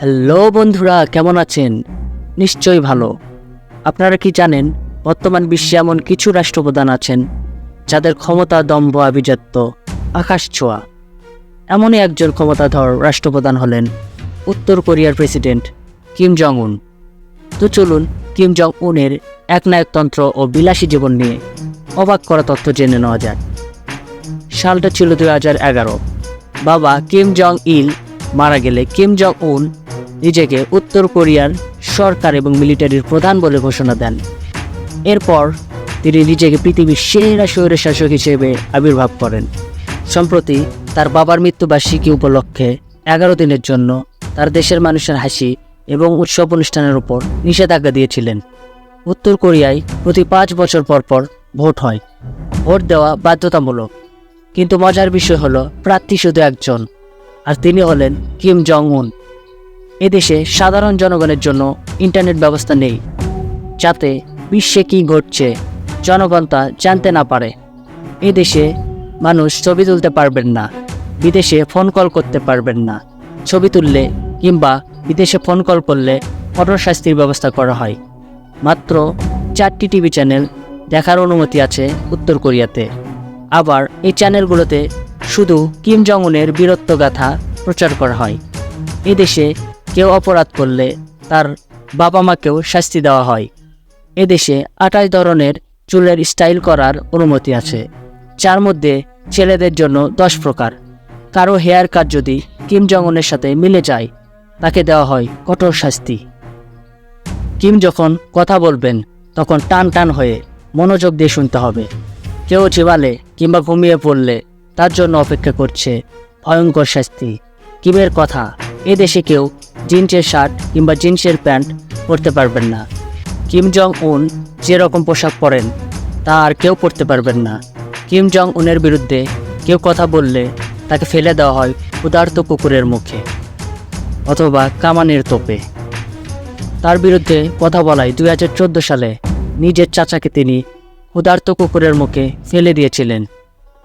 Hello বন্ধুরা, কেমন আছেন? নিশ্চয়ই ভালো। আপনারা কি জানেন, বর্তমান বিশ্বে এমন কিছু রাষ্ট্রপ্রধান আছেন, যাদের ক্ষমতা দম্ভ আভিজাত্য, আকাশ ছোঁয়া। এমনই একজন ক্ষমতাধর রাষ্ট্রপ্রধান হলেন উত্তর কোরিয়ার প্রেসিডেন্ট কিম জং উন তো চলুন, কিম জং উনের একনায়কতন্ত্র ও বিলাসী জীবন নিয়ে অবাক করা তথ্য জেনে নেওয়া যাক। সালটা ছিল দুই হাজার এগারো। বাবা কিম জং ইল মারা গেলে কিম জং উন নিজেকে উত্তর কোরিয়ার সরকার এবং মিলিটারির প্রধান বলে ঘোষণা দেন। এরপর তিনি নিজেকে পৃথিবীর সেরা শহরের শাসক হিসেবে আবির্ভাব করেন। সম্প্রতি তার বাবার মৃত্যুবার্ষিকী উপলক্ষে এগারো দিনের জন্য তার দেশের মানুষের হাসি এবং উৎসব অনুষ্ঠানের উপর নিষেধাজ্ঞা দিয়েছিলেন। উত্তর কোরিয়ায় প্রতি পাঁচ বছর পর পর ভোট হয়। ভোট দেওয়া বাধ্যতামূলক। কিন্তু মজার বিষয় হলো, প্রার্থী শুধু একজন, আর তিনি হলেন কিম জং উন এদেশে সাধারণ জনগণের জন্য ইন্টারনেট ব্যবস্থা নেই, যাতে বিশ্বে কী ঘটছে জনগণ তা জানতে না পারে। এদেশে মানুষ ছবি তুলতে পারবেন না, বিদেশে ফোন কল করতে পারবেন না। ছবি তুললে কিংবা বিদেশে ফোন কল করলে কঠোর শাস্তির ব্যবস্থা করা হয়। মাত্র চারটি টিভি চ্যানেল দেখার অনুমতি আছে উত্তর কোরিয়াতে। আবার এই চ্যানেলগুলোতে শুধু কিম জং উনের বীরত্বগাথা প্রচার করা হয়। এদেশে কেউ অপরাধ করলে তার বাবা মাকেও শাস্তি দেওয়া হয়। এদেশে আঠাশ ধরনের চুলের স্টাইল করার অনুমতি আছে, যার মধ্যে ছেলেদের জন্য দশ প্রকার। কারও হেয়ার কাট যদি কিম জঙ্গনের সাথে মিলে যায়, তাকে দেওয়া হয় কঠোর শাস্তি। কিম যখন কথা বলবেন, তখন টান টান হয়ে মনোযোগ দিয়ে শুনতে হবে। কেউ চিবালে কিংবা ঘুমিয়ে পড়লে তার জন্য অপেক্ষা করছে ভয়ঙ্কর শাস্তি। কিমের কথা এ দেশে কেউ জিন্সের শার্ট কিংবা জিন্সের প্যান্ট পরতে পারবেন না। কিম জং উন যেরকম পোশাক পরেন, তা আর কেউ পরতে পারবেন না। কিম জং উনের বিরুদ্ধে কেউ কথা বললে তাকে ফেলে দেওয়া হয় উদার্ত কুকুরের মুখে অথবা কামানের তোপে। তার বিরুদ্ধে কথা বলায় দু হাজার চোদ্দ সালে নিজের চাচাকে তিনি ক্ষুধার্ত কুকুরের মুখে ফেলে দিয়েছিলেন।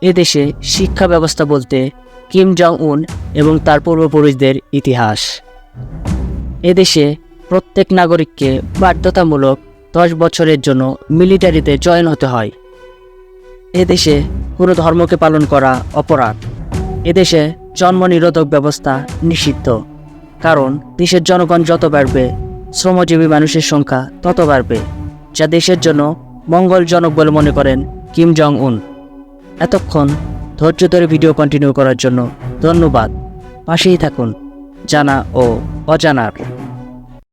এদেশে শিক্ষা ব্যবস্থা বলতে কিম জং উন এবং তার পূর্বপুরুষদের ইতিহাস। এদেশে প্রত্যেক নাগরিককে বাধ্যতামূলক দশ বছরের জন্য মিলিটারিতে জয়েন হতে হয়। এদেশে কোনো ধর্মকে পালন করা অপরাধ। এদেশে জন্ম নিরোধক ব্যবস্থা নিষিদ্ধ। কারণ দেশের জনগণ যত বাড়বে, শ্রমজীবী মানুষের সংখ্যা তত বাড়বে, যা দেশের জন্য মঙ্গলজনক বলে মনে করেন কিম জং উন এতক্ষণ ধৈর্য ধরে ভিডিও কন্টিনিউ করার জন্য ধন্যবাদ। পাশেই থাকুন। জানা ও অজানার।